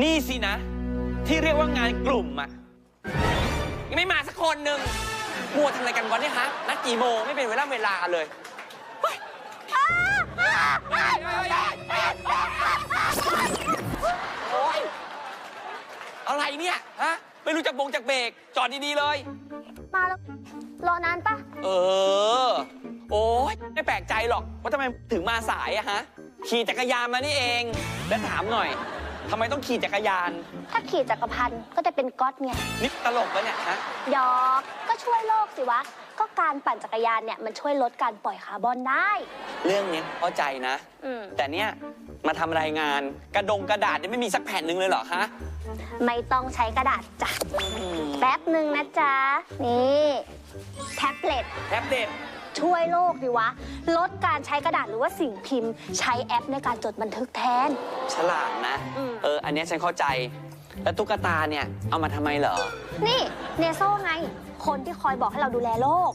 นี่สินะ ที่เรียกว่างานกลุ่มอะยังไม่มาสักคนหนึ่งมัวทำอะไรกันวะเนี่ยฮะนัดกี่โมงไม่เป็นเวลาเวลาเลยเฮ้ยโอ๊ยอะไรเนี่ยฮะไม่รู้จักบงจากเบรกจอดดีๆเลย มาแล้ว รอนานปะเออ โอ้ยไม่แปลกใจหรอกว่าทำไมถึงมาสายอะฮะขี่จักรยานมานี่เอง แล้วถามหน่อย ทำไมต้องขี่จักรยาน ถ้าขี่จักรพันธ์ก็จะเป็นก๊อตไงนี่ตลกปะเนี่ยฮะหยอกก็ช่วยโลกสิวะ ก็การปั่นจักรยานเนี่ยมันช่วยลดการปล่อยคาร์บอนได้ เรื่องเนี้ยเข้าใจนะ อืม แต่เนี้ยมาทำรายงานกระดงกระดาษเนี่ยไม่มีสักแผ่นหนึ่งเลยเหรอฮะไม่ต้องใช้กระดาษจ้ะ แป๊บหนึ่งนะจ๊ะ นี่ แท็บเล็ต แท็บเล็ต ช่วยโลกดิวะ ลดการใช้กระดาษหรือว่าสิ่งพิมพ์ ใช้แอปในการจดบันทึกแทน ฉลาดนะ อืม เออ อันเนี้ยฉันเข้าใจ แล้วตุ๊กตาเนี่ย เอามาทำไมเหรอ นี่เนโซ่ไง คนที่คอยบอกให้เราดูแลโลก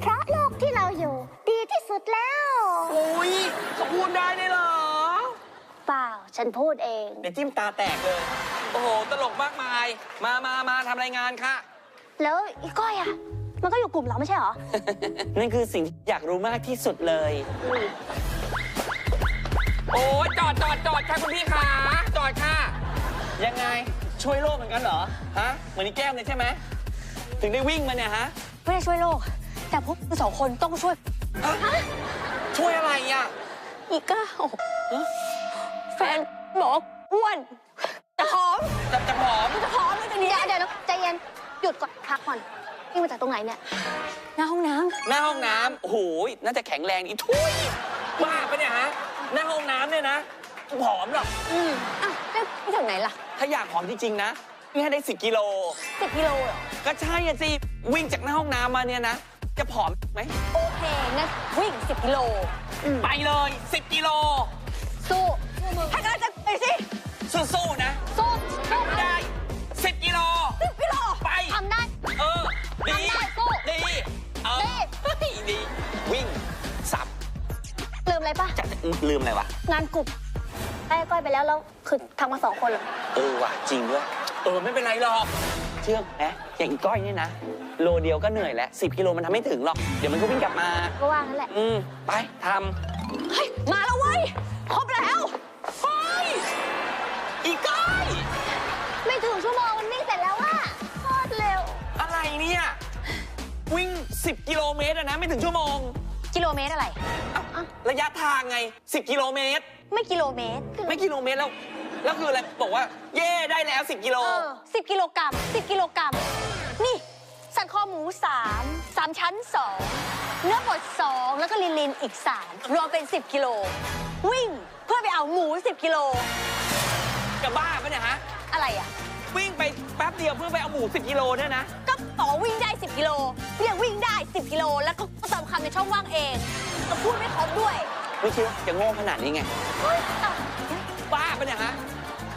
เพราะโลกที่เราอยู่ ดีที่สุดแล้ว อุ้ยเขาพูดได้เลยเหรอ เปล่า ฉันพูดเอง เดี๋ยวจิ้มตาแตกเลย โอ้โห ตลกมากมาย มามามาทำรายงานค่ะ แล้วอีก้อยอะ มันก็อยู่กลุ่มเราไม่ใช่เหรอ นั่นคือสิ่งที่อยากรู้มากที่สุดเลย โอ้ยจอดจอดจอดค่ะคุณพี่ขาจอดค่ะ ยังไงช่วยโลกเหมือนกันเหรอ ฮะ เหมือนนี่แก้มเลยใช่ไหม ถึงได้วิ่งมาเนี่ยฮะ ไม่ได้ช่วยโลก แต่พวกสองคนต้องช่วยฮะช่วยอะไรอะอีก้าวแฟนบอกอ้วนจะผอมจะจะผอมจะผอมเลยจากนี้เดี๋ยวนะใจเย็น หยุดก่อนพักก่อน นี่มาจากตรงไหนเนี่ย หน้าห้องน้หน้าห้องน้ำโอ้โหน่าจะแข็งแรงอีทุยบ้าปะเนี่ยฮะ หน้าห้องน้ำเนี่ยนะผอมหรอกำอืมอะแล้วมาจากไหนล่ะถ้าอยากผอมจริง ๆ นะนี่ให้ได้ 10 กิโล สิบกิโลเหรอ ก็ใช่อะสิ วิ่งจากหน้าห้องน้ำมาเนี่ยนะ จะผอมไหม โอเคงั้นวิ่งสิบกิโลอืมไปเลย 10 กิโล สู้ให้กำลังใจไปสิสู้ๆนะสู้ อะไรปะจะลืมอะไรวะ งานกลุ่มให้ก้อยไปแล้วแล้วคือทำมาสองคนเหรอเออว่ะจริงด้วย เออไม่เป็นไรหรอก เชื่อไหมอย่างอีก้อยนี่นะ โลเดียวก็เหนื่อยแล้ว10กิโลมันทำไม่ถึงหรอก เดี๋ยวมันก็วิ่งกลับมา ก็ว่างั้นแหละอืมไปทเฮ้ยมาแล้วเว้ยครบแล้วำเฮ้ยอีก้อย ไม่ถึงชั่วโมงมันวิ่งเสร็จแล้วอะโคตรเร็ว อะไรเนี่ย วิ่ง 10 กิโลเมตรอะนะ ไม่ถึงชั่วโมง กิโลเมตรอะไรเอ้า ระยะทางไง 10 กิโลเมตร ไม่กิโลเมตรไม่กิโลเมตรแล้ว แล้วคืออะไร บอกว่า เย่ได้แล้ว 10 กิโล เออสิบกิโลกรัมสิบกิโลกรัม นี่ สันคอหมูสามสามชั้นสองเนื้อบดสองแล้วก็ลินลินอีกสามรวมเป็น 10 กิโล วิ่งเพื่อไปเอาหมู 10 กิโล จะบ้าปะเนี่ยฮะ อะไรอะ วิ่งไปแป๊บเดียวเพื่อไปเอาหมู 10 กิโลเนี่ยนะ ก็ต่อวิ่งได้ 10 กิโลเรียกวิ่งได้ 10 กิโล แล้วก็เติมคำในช่องว่างเอง ก็พูดไม่ครบด้วย ไม่คิดว่าจะโง่ขนาดนี้ไงเฮ้ยแต่บ้าปะเนี่ยฮะ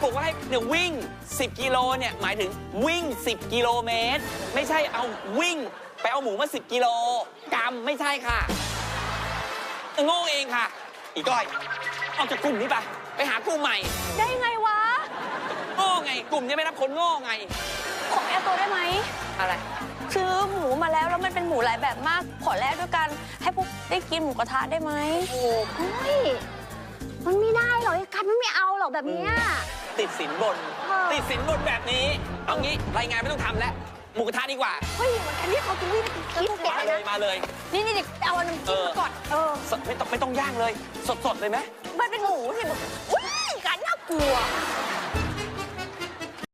บอกว่าให้เนี่ยวิ่ง 10 กิโลเนี่ยหมายถึงวิ่ง 10 กิโลเมตร ไม่ใช่เอาวิ่ง ไปเอาหมูมา 10 กิโลกรัมไม่ใช่ค่ะโง่เองค่ะ อีก้อยออกจากกลุ่มนี้ไปไปหากลุ่มใหม่ ได้ไงวะโง่ไง กลุ่มนี้ไม่รับคนโง่ไงขอแอร์ตัวได้ไหมอะไร ซื้อหมูมาแล้วแล้วมันเป็นหมูหลายแบบมาก ขอแลกด้วยกัน ให้พวกได้กินหมูกระทะได้ไหมโอ้เฮ้ยมันไม่ได้หรอกไอ้กันมันไม่เอาหรอกแบบเนี้ย ติดสินบน เออ ติดสินบนแบบนี้ เอางี้รายงานไม่ต้องทำแล้วหมูกระทะดีกว่า เฮ้ยอันนี้เขาจะวิ่งไปคิดเก็บมาเลเลยยนะมาเลยนี่นี่เด็กเอาอันน้ำจิ้มมาก่อนเออ สดไม่ต้องไม่ต้องย่างเลย สดๆเลยไหมมันเป็นหมูที่แบบว้ายกันน่ากลัว